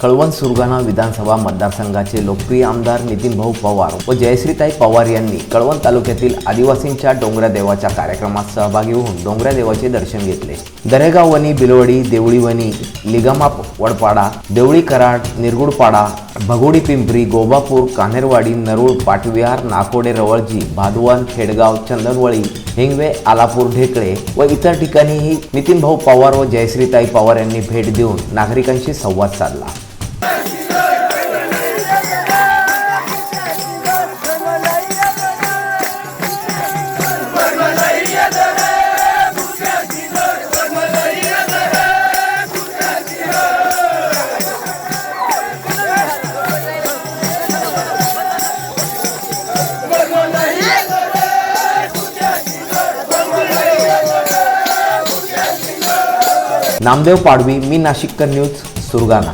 कळवण सुरगाणा विधानसभा मतदारसंघाचे लोकप्रिय आमदार नितीन भाऊ पवार व जयश्रीताई पवार यांनी कळवण तालुक्यातील आदिवासींच्या डोंगऱ्या देवाच्या कार्यक्रमात सहभागी होऊन डोंगऱ्या देवाचे दर्शन घेतले. दरेगाव वनी बिलवडी देवळी लिगामा वडपाडा देवळी कराड निरगुडपाडा भगोडी पिंपरी गोबापूर कान्हेरवाडी नरूळ पाटविहार नाकोडे रवळजी भादवन खेडगाव चंदनवळी हिंगवे आलापूर ढेकळे व इतर ठिकाणीही नितीन भाऊ पवार व जयश्रीताई पवार यांनी भेट देऊन नागरिकांशी संवाद साधला. नामदेव पाडवी मी नाशिककर न्यूज सुरगाणा.